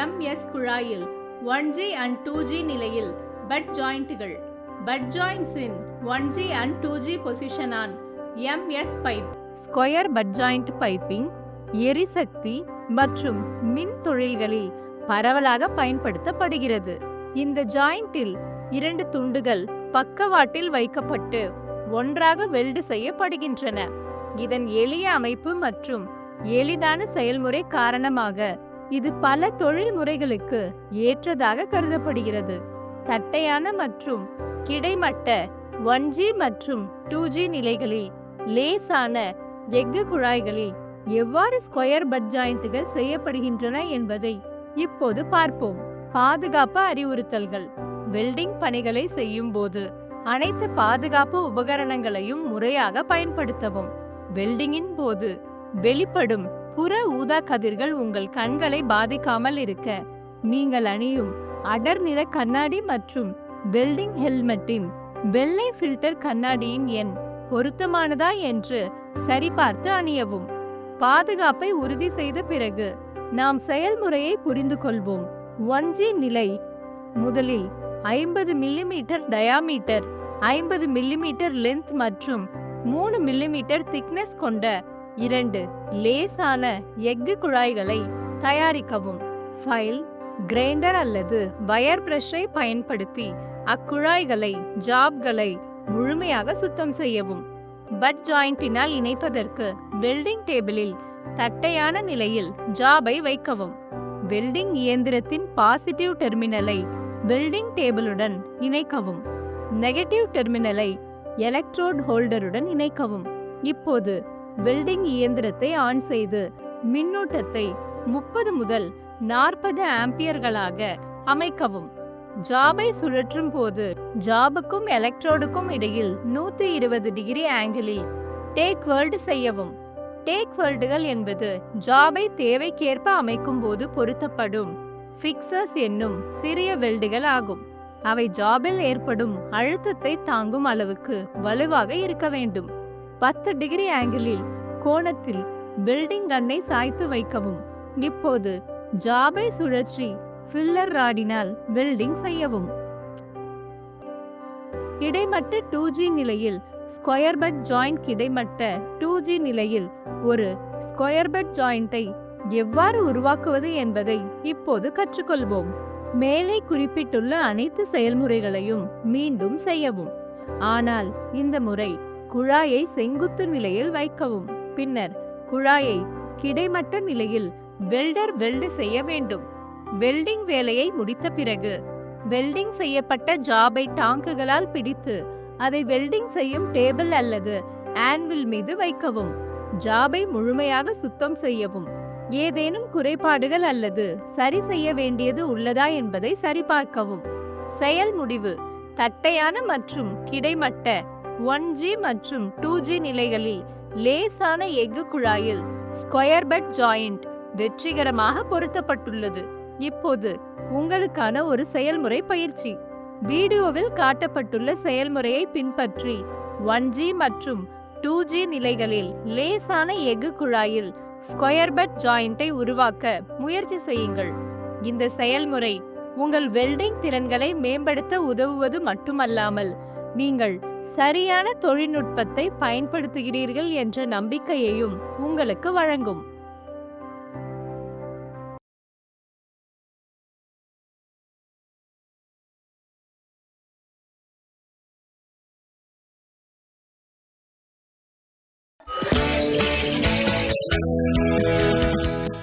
MS குழாயில் one G and two G நிலையில் butt ஜாயிண்ட்டுகள் butt joints in one G and two G position on MS pipe square butt joint piping எரிசக்தி மற்றும் மின் தொழில்களில் பரவலாக பயன்படுத்தப்படுகிறது. இந்த ஜாயிண்டில் இரண்டு துண்டுகள் பக்கவாட்டில் வைக்கப்பட்டு ஒன்றாக வெல்டு செய்யப்படுகின்றன. இதன் எளிய அமைப்பு மற்றும் எளிதான செயல்முறை காரணமாக இது பல தொழில் முறைகளுக்கு ஏற்றதாக கருதப்படுகிறது. தட்டையான மற்றும் கிடைமட்ட ஒன் ஜி மற்றும் டூ ஜி நிலைகளில் லேசான எஃகு குழாய்களில் எவ்வாறு ஸ்கொயர் பட் ஜாயிண்ட்டுகள் செய்யப்படுகின்றன என்பதை இப்போது பார்ப்போம். பாதுகாப்பு அறிவுறுத்தல்கள். வெல்டிங் பணிகளை செய்யும் போது அனைத்து பாதுகாப்பு உபகரணங்களையும் முறையாக பயன்படுத்தவும். வெல்டிங்கின் போது வெளிப்படும் புற ஊதா கதிர்கள் உங்கள் கண்களை பாதிக்காமல் இருக்க. நீங்கள் அணியும் அடர் நிற கண்ணாடி மற்றும் வெல்டிங் ஹெல்மெட்டின் வெள்ளை ஃபில்டர் கண்ணாடியின் எண் பொருத்தமானதா என்று சரிபார்த்து அணியவும். பாதுகாப்பை உறுதி செய்த பிறகு நாம் செயல்முறையை புரிந்து கொள்வோம். ஒன் ஜி நிலை. முதலில் ஐம்பது மில்லிமீட்டர் டயாமீட்டர் ஐம்பது மில்லிமீட்டர் லென்த் மற்றும் மூணு மில்லிமீட்டர் திக்னஸ் கொண்ட இரண்டு லேசான எஃகு குழாய்களை தயாரிக்கவும். ஃபைல் கிரைண்டர் அல்லது வயர் பிரஷை பயன்படுத்தி அக்குழாய்களை ஜாப்களை முழுமையாக சுத்தம் செய்யவும். பட் ஜாயிண்டினால் இணைப்பதற்கு வெல்டிங் டேபிளில் தட்டையான நிலையில் ஜாபை வைக்கவும். வெல்டிங் இயந்திரத்தின் பாசிட்டிவ் டெர்மினலை வெல்டிங் டேபிளுடன் இணைக்கவும். நெகட்டிவ் டெர்மினலை எலக்ட்ரோட் ஹோல்டருடன் இணைக்கவும். இப்போது வெல்டிங் இயந்திரத்தை ஆன் செய்து மின்னூட்டத்தை முப்பது முதல் நாற்பது ஆம்பியர்களாக அமைக்கவும். ஜாபை சுழற்றும் போது ஜாபுக்கும் எலக்ட்ரோடுக்கும் இடையில் நூத்தி இருபது டிகிரி ஆங்கிளில் டேக் வேர்ல்டு செய்யவும். டேக் வேர்டுகள் என்பது ஜாபை தேவைக்கேற்ப அமைக்கும் போது பொருத்தப்படும் ஃபிக்சர்ஸ் என்னும் சிறிய வெல்டுகள் ஆகும். அவை ஜாபில் ஏற்படும் அழுத்தத்தை தாங்கும் அளவுக்கு வலுவாக இருக்க வேண்டும். பத்து டிகிரி ஆங்கிளில் கோணத்தில் வெல்டிங் கண்ணை சாய்த்து வைக்கவும். இப்போது ஜாபை சுழற்றி ஃபில்லர் ராடினால் வெல்டிங் செய்யவும். கிடைமட்ட டூ ஜி நிலையில் ஸ்கொயர் பட் ஜாயிண்ட் கிடைமட்ட டூ ஜி நிலையில் ஒரு ஸ்கொயர் பட் ஜாயிண்டை எவ்வாறு உருவாக்குவது என்பதை இப்போது கற்றுக்கொள்வோம். மேலே குறிப்பிட்டுள்ள அனைத்து செயல்முறைகளையும் மீண்டும் செய்யவும். ஆனால் இந்த முறை குழாயை செங்குத்து நிலையில் வைக்கவும். பின்னர் குழாயை கிடைமட்ட நிலையில் வெல்டர் வெல்டு செய்ய வேண்டும். வெல்டிங் வேலையை முடித்த பிறகு வெல்டிங் செய்யப்பட்ட ஜாபை டாங்குகளால் பிடித்து அதை வெல்டிங் செய்யும் டேபிள் அல்லது ஆன்வில் மீது வைக்கவும். ஜாபை முழுமையாக சுத்தம் செய்யவும். ஏதேனும் குறைபாடுகள் அல்லது சரி செய்ய வேண்டியது உள்ளதா என்பதை சரிபார்க்கவும். செயல் முடிவு தட்டையான மற்றும் கிடைமட்ட ஒன் ஜி மற்றும் டூ ஜி நிலைகளில் லேசான எஃகு குழாயில் ஸ்கொயர் பெட் ஜாயிண்ட் வெற்றிகரமாக பொருத்தப்பட்டுள்ளது. இப்போது உங்களுக்கான ஒரு செயல்முறை பயிற்சி. வீடியோவில் காட்டப்பட்டுள்ள செயல்முறையை பின்பற்றி ஒன் ஜி மற்றும் டூ ஜி நிலைகளில் லேசான எஃகு குழாயில் ஸ்கொயர் பெட் ஜாயிண்டை உருவாக்க முயற்சி செய்யுங்கள். இந்த செயல்முறை உங்கள் வெல்டிங் திறன்களை மேம்படுத்த உதவுவது மட்டுமல்லாமல் நீங்கள் சரியான தொழில்நுட்பத்தை பயன்படுத்துகிறீர்கள் என்ற நம்பிக்கையையும் உங்களுக்கு வழங்கும்.